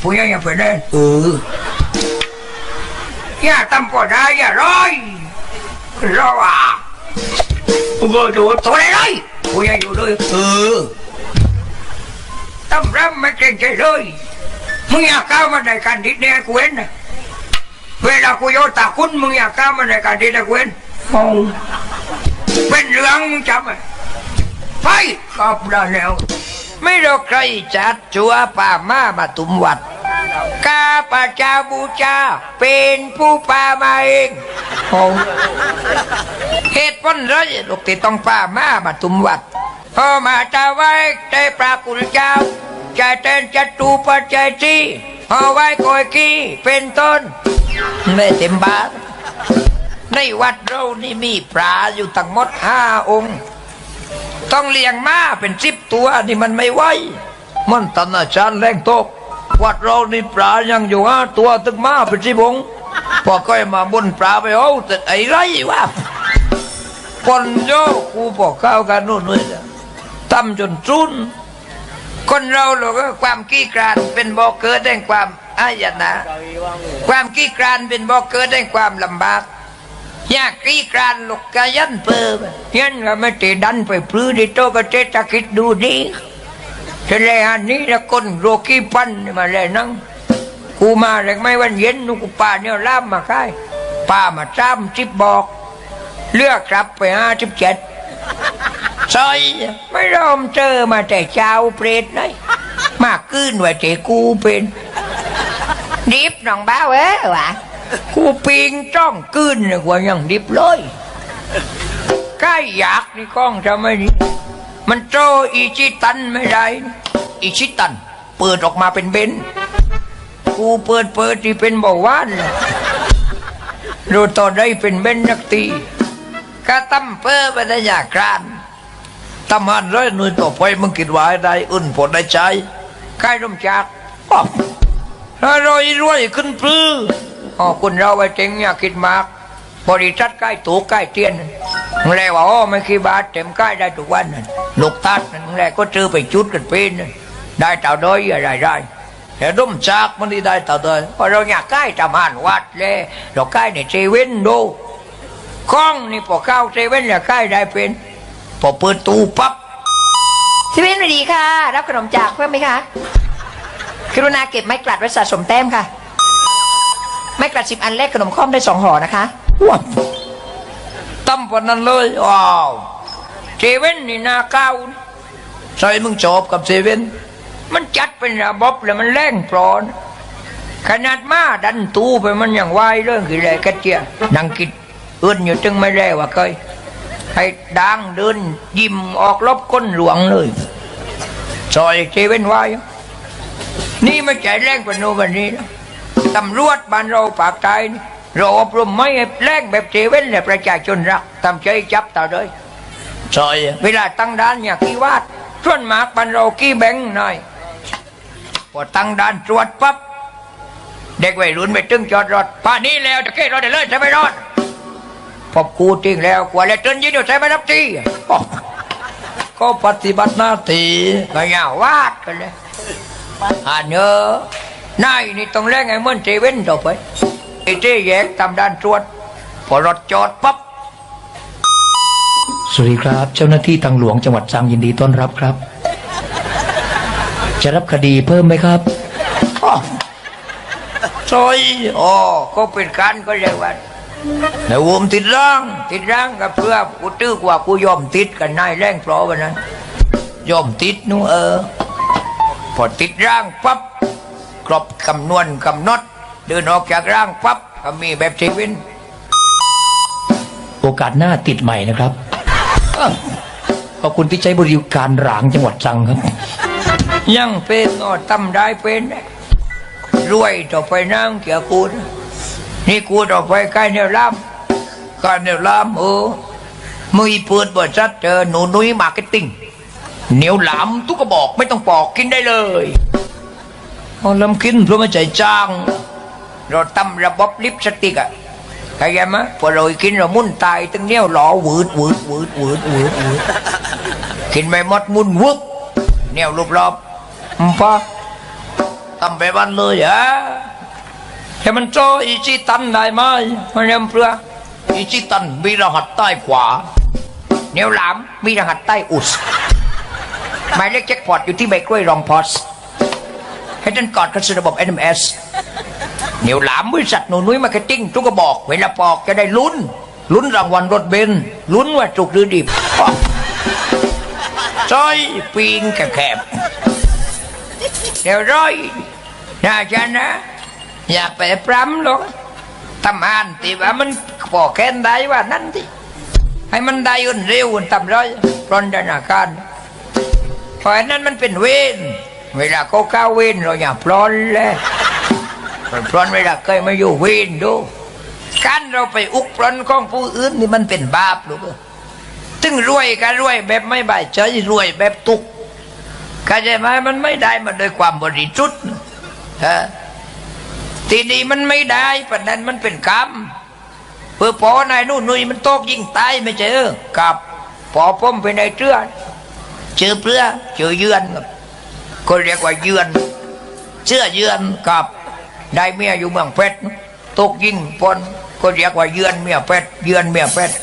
ผู้ใหญ่อย่าไปเล่นเอออย่าทำก็ได้อย่าร้อยรออะกูก็ดูตัวไหนเลยผู้ใหญ่อยู่เลยเออทำรับไม่เกรงใจเลยมึงอยากก้าวมาในการดิดเนี่ยกูเห็นนะเวลากูโยนตาคุณมึงอยากก้าวมาในการดิดเนี่ยกูเห็นโอ้เป็นเรื่องมึงจำไหมไปขอบได้แล้ว ไม่รู้ใครจัดจัวป่ามามาตุมวัดกาปะจาบูชาเป็นผู้ป่ามาเองโอ้เหตุผลไรลูกที่ต้องป่ามามาตุมวัดพอมาตาไว้ใจปลากุลเจ้าใจเต้นจัตูปัจจัยที่พอไว้กอยกี้เป็นต้นไม่เต็มบาทในวัดเรานี่มีปลาอยู่ทั้งหมดห้าองค์ ต้องเลี้ยงม้าเป็นสิบตัวนี่มันไม่ไหวมันตันอาจารย์แรงตกวัดเรานี่ปลายังอยู่ห้าตัวตึกม้าเป็นสิบองพอก็มาบนปลาไปเอาแต่ไอ้ไรวะปนโยกูบอกข้าวกันนู่นนี่ทำจนจุนคนเราเราก็ความกี้กรานเป็นบ่อเกิดแห่งความอายนะ ความกี้กรานเป็นบ่อเกิดแห่งความลำบาก อยากกีกรานลูกกยันเปิบยันก็ไม่ติดันไปพลื้ดิโตก็เจตะคิดดูดีทะเลอันนี้ละคนโรกีปันมาเลยนั่งกูมาเลยไม่วันเย็นนุกูป่าเนี่ยล่ามมาค่ายป่ามาจ้ำจิบบอก เลือกกลับไปห้าสิบเจ็ดซอยไม่รอมเจอมาแต่เจ้าเปรตเลยมากขึ้นว่าเจกูเป็นดิบน้องบ้าเว้ยวะ กูปิงจ้องกึ้นเลยว่ายังดิบเลยใกล้อยากนี่กล้องจะไม่ดีมันโจอีชิตันไม่ได้ อีชิตัน เปิดออกมาเป็นเบนกูเปิดเปิดที่เป็นเบาหวานเลยดูต่อได้เป็นเบนนักตีกะตั้มเปิ้ไปได้อยากกรานตำหันร้อยหน่วยต่อไปมึงคิดว่าได้อุ่นผลได้ใจใกล้ร่มจากอ้อถ้ารอยรวยขึ้นปลื้อ อ๋อคุณเราไว้เจงอยากคิดมากบริษัทใกล้ถูใกล้เตียนนั่นแลว่าอ๋อไม่กี่บาทเต็มใกล้ได้ทุกวันนั่นลูกตัดนั่นแลก็ซื้อไปจุดกันเป็นได้เต่าด้อยอะไรได้แต่ร่มจากมันนี่ได้เต่าด้อยเพราะเราอยากใกล้ทำหานวัดเลยเราใกล้ในเซเว่นดูกล้องนี่พอเข้าเซเว่นอยากใกล้ได้เป็นพอเปิดตู้ปั๊บชีวิตสวัสดีค่ะ รับขนมจากเพิ่มไหมคะกรุณาเก็บไม้กลัดไว้สะสมแต้มค่ะ ไม้กลัดสิบอันแรกขนมค้อมได้สองห่อนะคะว้าวตั้มปนนั้นเลยว้าวเซเว่นนี่นาเก้าใส่มึงจบกับเซเว่นมันจัดเป็นระบบแล้วมันแรงปลอนขนาดมาดันตูไปมันยังไหวเรื่องกี่แลกระเจียนังกิดเอื้นอยู่จึงไม่แลว่าเคยให้ดังเดินยิ้มออกลบก้นหลวงเลยซอยเซเว่นไว้นี่ไม่ใจแรงกว่าโนวันนี้นะ ตำรวจบ้านเราปากใจนี่เราอบรมไม่ให้แรงแบบเซเว่นเลยประชาชนรักทำใจจับต่อเลยซอยเวลาตั้งด้านอย่าขี้วาดส่วนมากบ้านเราขี้แบงค์หน่อยพอตั้งด้านตรวจปั๊บเด็กวัยรุ่นไปตึงจอดรถป่านนี้แล้วจะเก้รถได้เลยใช่ไหมรถพอกูจริงแล้วกว่าเลยตื่นยินอยู่ใช่ไหมรับทีอ๋อก็ปฏิบัติหน้าที่ก็อย่าวาดกันเลยอ่านเนอะ นายนี่ต้องแรงไอ้เหมือนเซเว่นต่อไปไอ้เจ๊แยกตามด้านตรวจพอรถจอดปั๊บสวัสดีครับ เจ้าหน้าที่ทางหลวงจังหวัดตรังยินดีต้อนรับครับ จะรับคดีเพิ่มไหมครับอ้อซอยอ๋อก็เป็นการก็เรียกว่าในวมติดร่างติดร่างกับเพื่อกูตื้อกว่ากูยอมติดกันนายแรงเพราะวันนั้นยอมติดนู่นเออ พอติดร่างปั๊บค รบคำนวณคำนดเดินออกจากร่างปั๊บก็มีแบบเซเว่นโอกาสหน้าติดใหม่นะครับขอบคุณที่ใช้บริการหลางจังหวัดตรังครับ ยังเป็นนอตำได้เป็นรวยต่อไปนั่งเกี่ยวกูนนี่กูต่อไปใกล้เนี่ยล่ำการเนี่ยล่ำเออมือเปิดบริษัทเจอหนูนุ้ยมาร์เก็ตติ้งเหนียวหลามทุกกระบอกไม่ต้องปอกกินได้เลย ลำกินเพราะไม่ใจจ้าง เราทำระบบลิปสติกอะเข้าใจไหมพอเรากินเรามุ่นตายตั้งเนี้ยหล่อหวืดหวืดหวืดหวืดหวืดหวืดกินไม่หมดมุ่นวุบเนี่ยรูปรอบอืมปะทำไปวันเลยเหรอให้มันโจอีจิตันได้ไหมมันยังเพื่ออีจิตันมีรหัสใต้ขวาเนียวหลามมีรหัสใต้อุสหมายเลขแจ็คพอตอยู่ที่ใบกล้วยรองพอส ให้ท่านกอดกันสู่ระบบ NMS เหนียวหลามบริษัทหนูนุ้ยมาร์เก็ตติ้งทุกกระบอก เวลาปอกจะได้ลุ้น ลุ้นรางวัลรถเบนซ์ลุ้นว่าจุกหรือดิบซอยปีงแคบเดี๋ยวร้อยน่าจะนะ อย่าไปปรำหรอกทำงานตีว่ามันพอแค้นได้ว่านั่นที่ให้มันได้อุ่นเร็วอุ่นทำร้อยปรนธนาคารเพราะนนั้นมันเป็นเวร เวลาเขาเข้าเวรเราอย่าปลอนเลยปลอนเวลาเคยมาอยู่เวรดูการเราไปอุกปลอนของผู้อื่นนี่มันเป็นบาปลูกเอ้ยถึงรวยก็รวยแบบไม่บายใจรวยแบบตุกเข้าใจไหมมันไม่ได้มาโดยความบริสุทธิ์ฮะทีนี้มันไม่ได้ประเด็นมันเป็นกรรมเพื่อพอนายนู่นนุยมันตกยิ่งตายไม่ใช่เออกับพอผมเป็นไอ้เตื้อเจอเพื่อเจอเยือนครับ ก็เรียกว่าเยือนเชื่อเยือนกับได้เมียอยู่เมืองเพชรตกยิ่งปนก็เรียกว่าเยือนเมียเพชรเยือนเมียเพชร